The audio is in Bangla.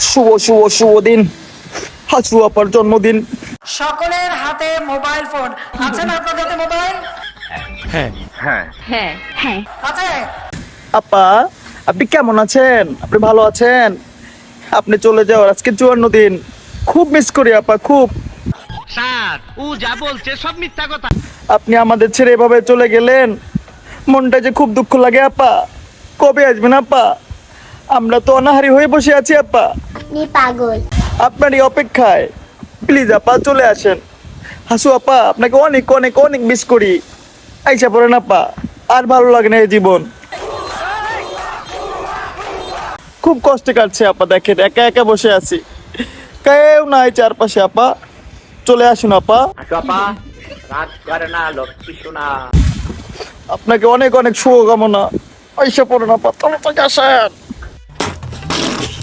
শুভ শুভ শুভ দিন। হাসু আপার জন্মদিন। সকলের হাতে মোবাইল ফোন আছে না আপনার হাতে মোবাইল হ্যাঁ। হ্যাঁ। হ্যাঁ। আছে? আপা আপনি কেমন আছেন? আপনি ভালো আছেন? আপনি চলে যাওয়ার আজকে চুয়ান্ন দিন। খুব মিস করি আপা খুব। স্যার ও যা বলছে সব মিথ্যা কথা। আপনি আমাদের ছেড়ে এভাবে চলে গেলেন? মনটা যে খুব দুঃখ লাগে আপা। কবে আসবেন আপা? আমরা তো অনাহারি হয়ে বসে আছি আপা আপনি পাগল। আপনারই অপেক্ষায়। প্লিজ আপা চলে আসেন। হাসু আপা আপনাকে অনেক অনেক অনেক মিস করি। আইসা পড়েন আপা। আর ভালো লাগে না এই জীবন। খুব কষ্টে কাটছে আপা দেখেন একা একা বসে আছি। কেউ নাই চারপাশে আপা। চলে আসুন আপা। আপনাকে অনেক অনেক শুভকামনা। আইসা পড়েন আপা তাড়াতাড়ি আসেন।